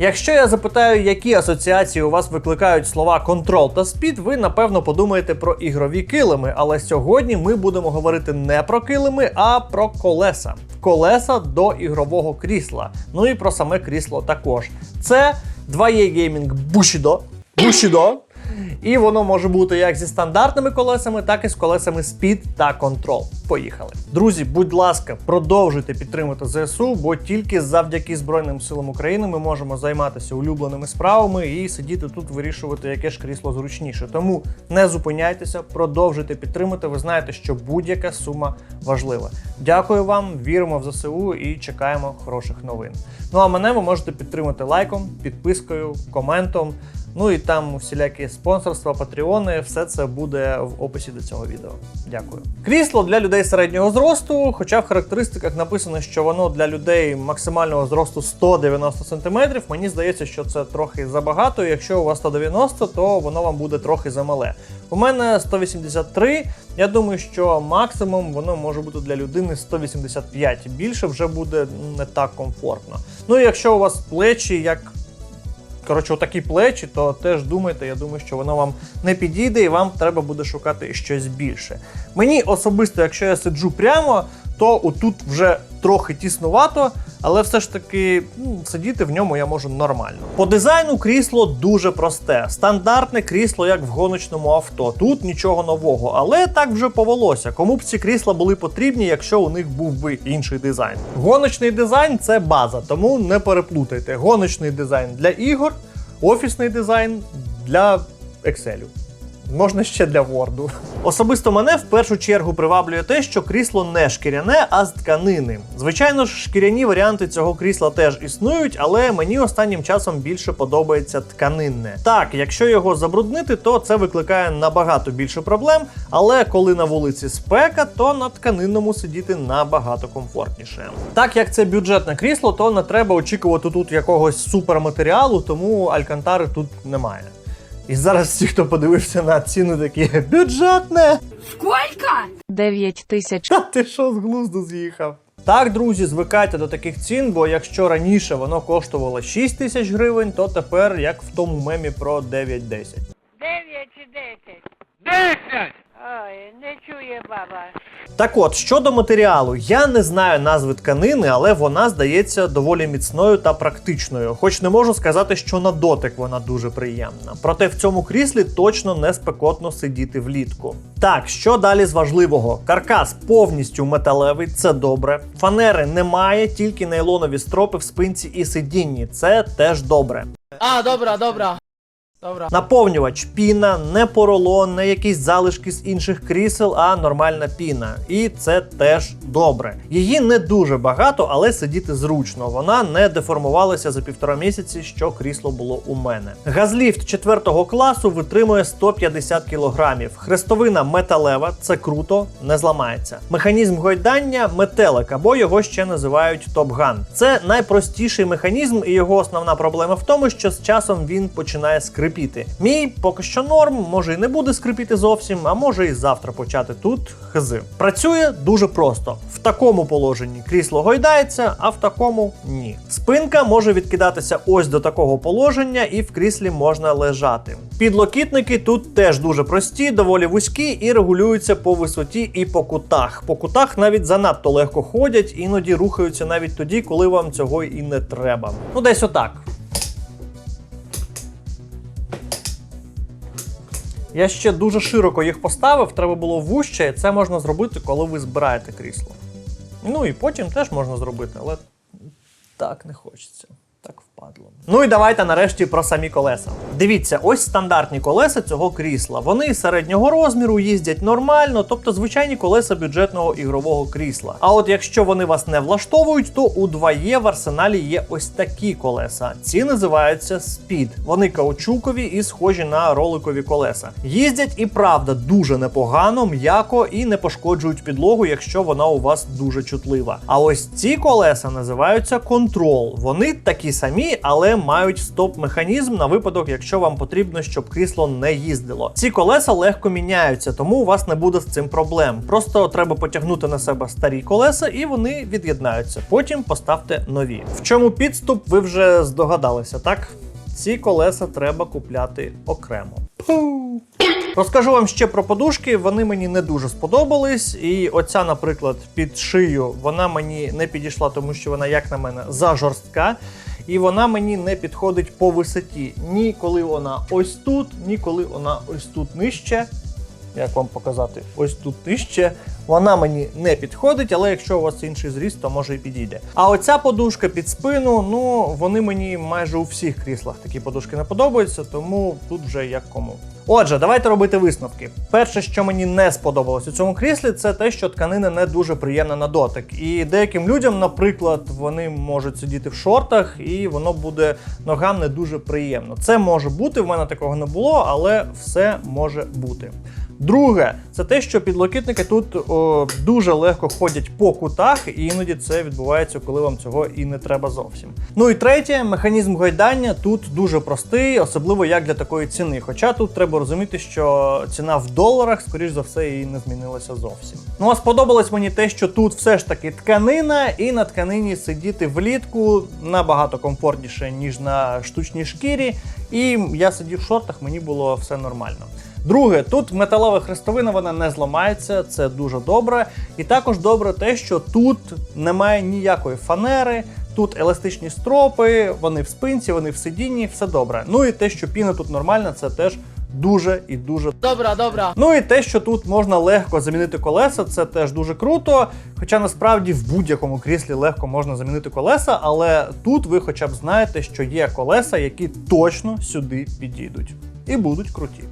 Якщо я запитаю, які асоціації у вас викликають слова контрол та спід, ви напевно подумаєте про ігрові килими. Але сьогодні ми будемо говорити не про килими, а про колеса. Колеса до ігрового крісла. Ну і про саме крісло також. Це 2E Gaming Bushido. Bushido. І воно може бути як зі стандартними колесами, так і з колесами Speed та Control. Поїхали. Друзі, будь ласка, продовжуйте підтримувати ЗСУ, бо тільки завдяки Збройним силам України ми можемо займатися улюбленими справами і сидіти тут вирішувати, яке ж крісло зручніше. Тому не зупиняйтеся, продовжуйте підтримати. Ви знаєте, що будь-яка сума важлива. Дякую вам, віримо в ЗСУ і чекаємо хороших новин. Ну а мене ви можете підтримати лайком, підпискою, коментом. Ну і там всілякі спонсорства, патреони, все це буде в описі до цього відео. Дякую. Крісло для людей середнього зросту, хоча в характеристиках написано, що воно для людей максимального зросту 190 см. Мені здається, що це трохи забагато. Якщо у вас 190, то воно вам буде трохи замале. У мене 183. Я думаю, що максимум воно може бути для людини 185. Більше вже буде не так комфортно. Ну і якщо у вас плечі як коротше, отакі плечі, то теж думайте, я думаю, що воно вам не підійде і вам треба буде шукати щось більше. Мені особисто, якщо я сиджу прямо, то отут вже трохи тіснувато, але все ж таки ну, сидіти в ньому я можу нормально. По дизайну крісло дуже просте. Стандартне крісло, як в гоночному авто. Тут нічого нового, але так вже повелося. Кому б ці крісла були потрібні, якщо у них був би інший дизайн. Гоночний дизайн це база, тому не переплутайте. Гоночний дизайн для ігор, офісний дизайн для Excel. Можна ще для Word. Особисто мене в першу чергу приваблює те, що крісло не шкіряне, а з тканини. Звичайно ж, шкіряні варіанти цього крісла теж існують, але мені останнім часом більше подобається тканинне. Так, якщо його забруднити, то це викликає набагато більше проблем. Але коли на вулиці спека, то на тканинному сидіти набагато комфортніше. Так як це бюджетне крісло, то не треба очікувати тут якогось суперматеріалу, тому алькантари тут немає. І зараз всі, хто подивився на ціни, такі бюджетне. Сколько? 9 тисяч. Та ти що з глузду з'їхав? Так, друзі, звикайте до таких цін, бо якщо раніше воно коштувало 6 тисяч гривень, то тепер як в тому мемі про 9-10. Дев'ять чи десять? Десять! Ой, не чує баба. Так от, щодо матеріалу, я не знаю назви тканини, але вона здається доволі міцною та практичною. Хоч не можу сказати, що на дотик вона дуже приємна. Проте в цьому кріслі точно не спекотно сидіти влітку. Так, що далі з важливого? Каркас повністю металевий, це добре. Фанери немає, тільки нейлонові стропи в спинці і сидінні. Це теж добре. А, добра, добра. Наповнювач піна, не поролон, не якісь залишки з інших крісел, а нормальна піна. І це теж добре. Її не дуже багато, але сидіти зручно. Вона не деформувалася за півтора місяці, що крісло було у мене. Газліфт четвертого класу витримує 150 кг. Хрестовина металева, це круто, не зламається. Механізм гойдання метелик, або його ще називають топган. Це найпростіший механізм, і його основна проблема в тому, що з часом він починає скрипіти. Мій поки що норм, може і не буде скрипіти зовсім, а може і завтра почати тут хз. Працює дуже просто. В такому положенні крісло гойдається, а в такому ні. Спинка може відкидатися ось до такого положення, і в кріслі можна лежати. Підлокітники тут теж дуже прості, доволі вузькі і регулюються по висоті і по кутах. По кутах навіть занадто легко ходять, іноді рухаються навіть тоді, коли вам цього і не треба. Ну, десь отак. Я ще дуже широко їх поставив, треба було вужче, і це можна зробити, коли ви збираєте крісло. Ну і потім теж можна зробити, але так не хочеться. Так впадло. Ну і давайте нарешті про самі колеса. Дивіться, ось стандартні колеса цього крісла. Вони середнього розміру, їздять нормально, тобто звичайні колеса бюджетного ігрового крісла. А от якщо вони вас не влаштовують, то у 2Е в арсеналі є ось такі колеса. Ці називаються Speed. Вони каучукові і схожі на роликові колеса. Їздять і правда дуже непогано, м'яко і не пошкоджують підлогу, якщо вона у вас дуже чутлива. А ось ці колеса називаються Control. Вони такі самі, але мають стоп-механізм на випадок, якщо якщо вам потрібно, щоб крісло не їздило. Ці колеса легко міняються, тому у вас не буде з цим проблем. Просто треба потягнути на себе старі колеса, і вони від'єднаються. Потім поставте нові. В чому підступ, ви вже здогадалися, так? Ці колеса треба купляти окремо. Розкажу вам ще про подушки. Вони мені не дуже сподобались. І оця, наприклад, під шию, вона мені не підійшла, тому що вона, як на мене, зажорстка. І вона мені не підходить по висоті. Ні коли вона ось тут, ні коли вона ось тут нижче. Як вам показати? Ось тут нижче. Вона мені не підходить, але якщо у вас інший зріст, то може і підійде. А оця подушка під спину, ну вони мені майже у всіх кріслах такі подушки не подобаються, тому тут вже як кому. Отже, давайте робити висновки. Перше, що мені не сподобалось у цьому кріслі, це те, що тканина не дуже приємна на дотик. І деяким людям, наприклад, вони можуть сидіти в шортах, і воно буде ногам не дуже приємно. Це може бути, в мене такого не було, але все може бути. Друге, це те, що підлокітники тут о, дуже легко ходять по кутах, і іноді це відбувається, коли вам цього і не треба зовсім. Ну і третє, механізм гойдання тут дуже простий, особливо як для такої ціни. Хоча тут треба розуміти, що ціна в доларах, скоріш за все, і не змінилася зовсім. Ну а сподобалось мені те, що тут все ж таки тканина, і на тканині сидіти влітку набагато комфортніше, ніж на штучній шкірі. І я сидів в шортах, мені було все нормально. Друге, тут металова хрестовина вона не зламається, це дуже добре. І також добре те, що тут немає ніякої фанери, тут еластичні стропи, вони в спинці, вони в сидінні, все добре. Ну і те, що піна тут нормальна, це теж дуже і дуже Добра, добра. Ну і те, що тут можна легко замінити колеса, це теж дуже круто. Хоча насправді в будь-якому кріслі легко можна замінити колеса, але тут ви хоча б знаєте, що є колеса, які точно сюди підійдуть і будуть круті.